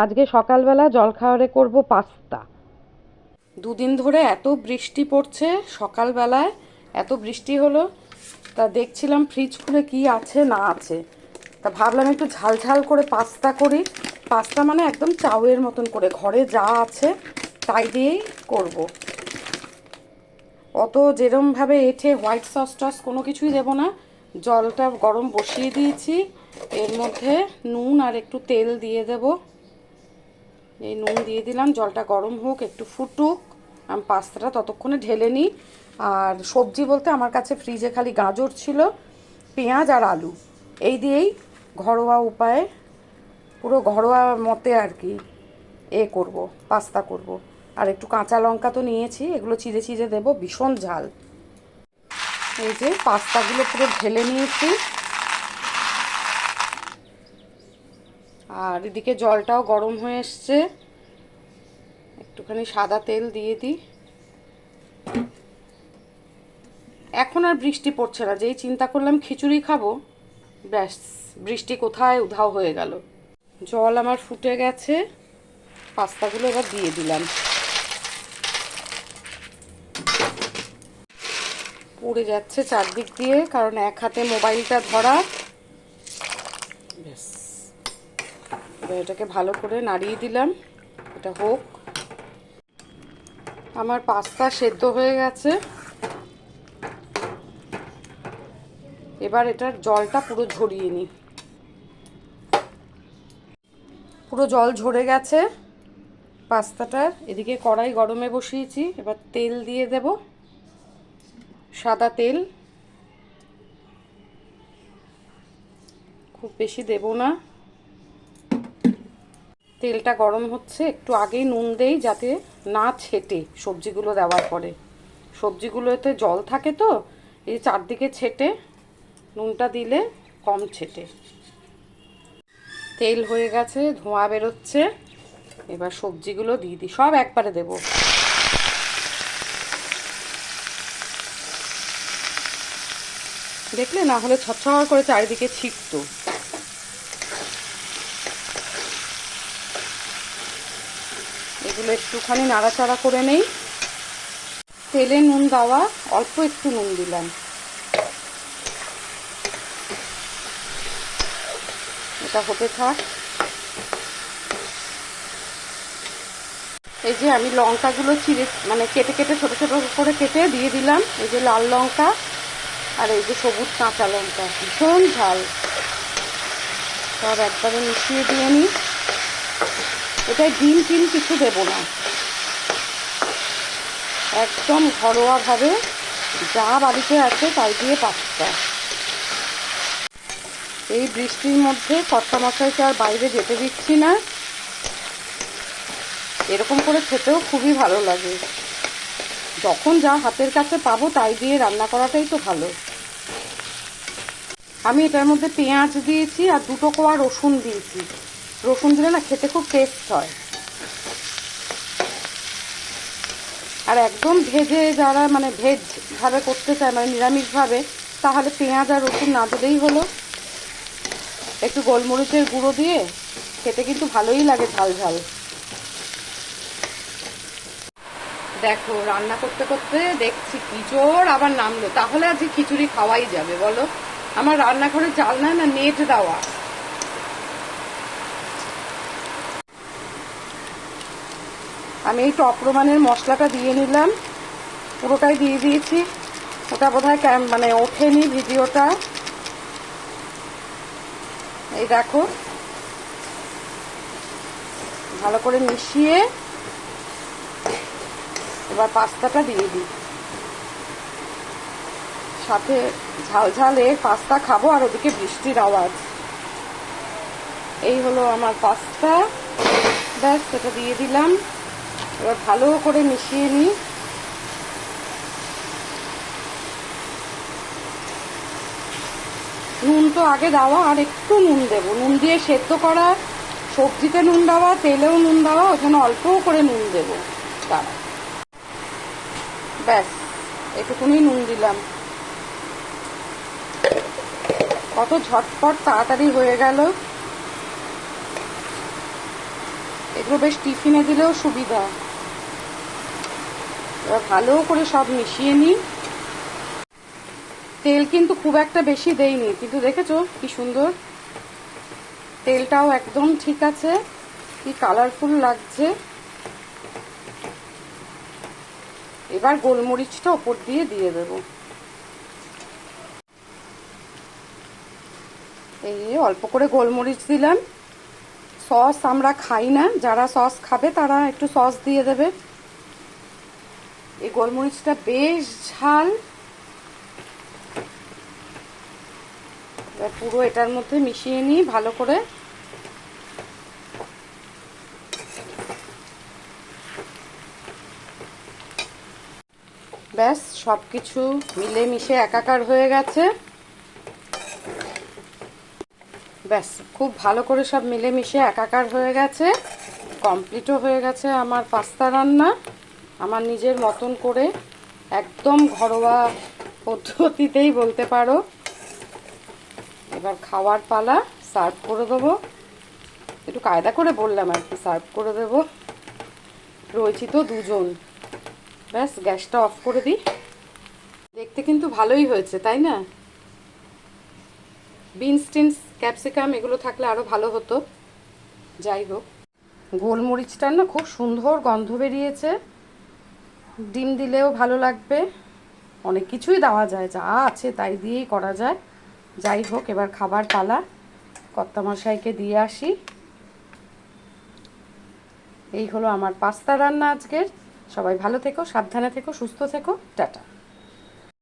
আজকে সকালবেলা জলখাবারে করব পাস্তা। দুদিন ধরে এত বৃষ্টি পড়ছে সকালবেলায়, এত বৃষ্টি হলো, তা দেখছিলাম ফ্রিজ খুলে কি আছে না আছে। তা ভাবলাম একটু ঝাল ঝাল করে পাস্তা করি। পাস্তা মানে একদম চাউয়ের মতন করে, ঘরে যা আছে তাই দিয়েই করব। অত যেরমভাবে এঠে হোয়াইট সস টস কোনো কিছুই দেবো না, জলটা গরম বসিয়ে দিয়েছি, এর মধ্যে নুন আর একটু তেল দিয়ে দেব। এই নুন দিয়ে দিলাম, জলটা গরম হোক, একটু ফুটুক। আমি পাস্তাটা ততক্ষণে ঢেলে নিই। আর সবজি বলতে আমার কাছে ফ্রিজে খালি গাজর ছিল, পেঁয়াজ আর আলু। এই দিয়েই ঘরোয়া উপায়ে, পুরো ঘরোয়া মতে আর কি এ করব, পাস্তা করব। আর একটু কাঁচা লঙ্কা তো নিয়েছি, এগুলো চিড়ে চিড়ে দেবো, ভীষণ ঝাল। এই যে পাস্তাগুলো পুরো ঢেলে নিয়েছি। আর এদিকে জলটাও গরম হয়ে এসছে। একটুখানি সাদা তেল দিয়ে দিই। এখন আর বৃষ্টি পড়ছে না, যেই চিন্তা করলাম খিচুড়ি খাব, ব্যাস, বৃষ্টি কোথায় উধাও হয়ে গেল। জল আমার ফুটে গেছে, পাস্তাগুলো এবার দিয়ে দিলাম। পড়ে যাচ্ছে চারদিক দিয়ে, কারণ এক হাতে মোবাইলটা ধরা ব্যাস এবার এটাকে ভালো করে নাড়িয়ে দিলাম। এটা হোক। আমার পাস্তা সেদ্ধ হয়ে গেছে। এবার এটার জলটা পুরো ঝরিয়ে নিই। পুরো জল ঝরে গেছে। পাস্তাটার এদিকে কড়াই গরমে বসিয়েছি। এবার তেল দিয়ে দেব। সাদা তেল। খুব বেশি দেব না। তেলটা গরম হচ্ছে, একটু আগেই নুন দেই যাতে না ছেটে সবজিগুলো দেওয়ার পরে। সবজিগুলোতে জল থাকে তো, এই চারদিকে ছেটে, নুনটা দিলে কম ছেটে। তেল হয়ে গেছে, ধোঁয়া বেরোচ্ছে, এবার সবজিগুলো দিয়ে দিই, সব একবারে দেব। দেখলে না হলে ছচ্ছর করে চারিদিকে ছিটতো। এগুলো একটুখানি নাড়াচাড়া করে নেই। তেলে নুন দেওয়া, অল্প একটু নুন দিলাম। এটা হতে থাক। এই যে আমি লঙ্কাগুলো চিড়ে মানে কেটে কেটে ছোট ছোট করে কেটে দিয়ে দিলাম। এই যে লাল লঙ্কা আর এই যে সবুজ কাঁচা লঙ্কা, ভীষণ ঝাল। সব একবারে মিশিয়ে দিয়ে নিই এটায় ডিম টিম কিছু দেব না। একদম ঘরোয়াভাবে যা বাড়িতে আছে তাই দিয়ে পাস্তা। এই বৃষ্টির মধ্যে কর্তা মশাইকে আর বাইরে যেতে দিচ্ছি না। এরকম করে খেতেও খুবই ভালো লাগে। যখন যা হাতের কাছে পাবো তাই দিয়ে রান্না করাটাই তো ভালো। আমি এটার মধ্যে পেঁয়াজ দিয়েছি আর দুটো কোয়া রসুন দিয়েছি। রসুন দিলে না খেতে খুব টেস্ট হয়। আর একদম ভেজে যারা মানে ভেজ ভাবে করতে চায় মানে নিরামিষভাবে তাহলে পেঁয়াজ আর রসুন না দিলেই হলো। একটু গোলমরিচের গুঁড়ো দিয়ে খেতে কিন্তু ভালোই লাগে ঝাল ঝাল। দেখো, রান্না করতে করতে দেখছি কি আবার নামলো। তাহলে আজকে খিচুড়ি খাওয়াই যাবে, বলো? আমার রান্নাঘরে চাল না না নেট দেওয়া। আমি এই টপ রোমানের মশলাটা দিয়ে নিলাম। পুরোটাই দিয়ে দিয়েছি। ওটা বোধ হয় মানে ওঠেনি ভিডিওটা। এই দেখো। ভালো করে মিশিয়ে এবার পাস্তাটা দিয়ে দিই। সাথে ঝাল ঝালে পাস্তা খাব আর ওদিকে বৃষ্টির আওয়াজ। এই হলো আমার পাস্তা। ব্যাস সেটা দিয়ে দিলাম। এবার ভালো করে মিশিয়ে নিই। নুন তো আগে দেওয়া, আর একটু নুন দেবো। নুন দিয়ে সেদ্ধ করা সবজিতে নুন দেওয়া, তেলেও নুন দেওয়া ওখানে অল্প করে নুন দেবো। তারা ব্যাস একটুকুনি নুন দিলাম। কত ঝটপট তাড়াতাড়ি হয়ে গেল। এগুলো বেশ টিফিনে দিলেও সুবিধা। এবার ভালো করে সব মিশিয়ে নিই। তেল কিন্তু খুব একটা বেশি দেইনি, কিন্তু দেখেছ কি সুন্দর? তেলটাও একদম ঠিক আছে, কি কালারফুল লাগছে। এবার গোলমরিচটা ওপর দিয়ে দিয়ে দেব। এই অল্প করে গোলমরিচ দিলাম। সস আমরা খাই না। যারা সস খাবে, তারা একটু সস দিয়ে দেবে। এই গোলমরিচটা বেশ ঝাল। পুরো এটার মধ্যে মিশিয়ে নিই ভালো করে। ব্যাস সব কিছু মিলে মিশে একাকার হয়ে গেছে। ব্যাস, খুব ভালো করে সব মিলেমিশে একাকার হয়ে গেছে। কমপ্লিটও হয়ে গেছে আমার পাস্তা রান্না। আমার নিজের মতন করে একদম ঘরোয়া পদ্ধতিতেই বলতে পারো। এবার খাওয়ার পালা সার্ভ করে দেবো। একটু কায়দা করে বললাম আর কি সার্ভ করে দেবো। রয়েছি তো দুজন। ব্যাস, গ্যাসটা অফ করে দিই। দেখতে কিন্তু ভালোই হয়েছে, তাই না? বিনস টিনস ক্যাপসিকাম এগুলো থাকলে আরও ভালো হতো। যাই হোক। গোলমরিচটার না খুব সুন্দর গন্ধ বেরিয়েছে। ডিম দিলেও ভালো লাগবে। অনেক কিছুই দেওয়া যায়, যা আছে তাই দিয়েই করা যায়। যাই হোক, এবার খাবার পালা। কর্তামশাইকে দিয়ে আসি। এই হলো আমার পাস্তা রান্না আজকের। সবাই ভালো থেকো, সাবধানে থেকো, সুস্থ থেকো। টাটা।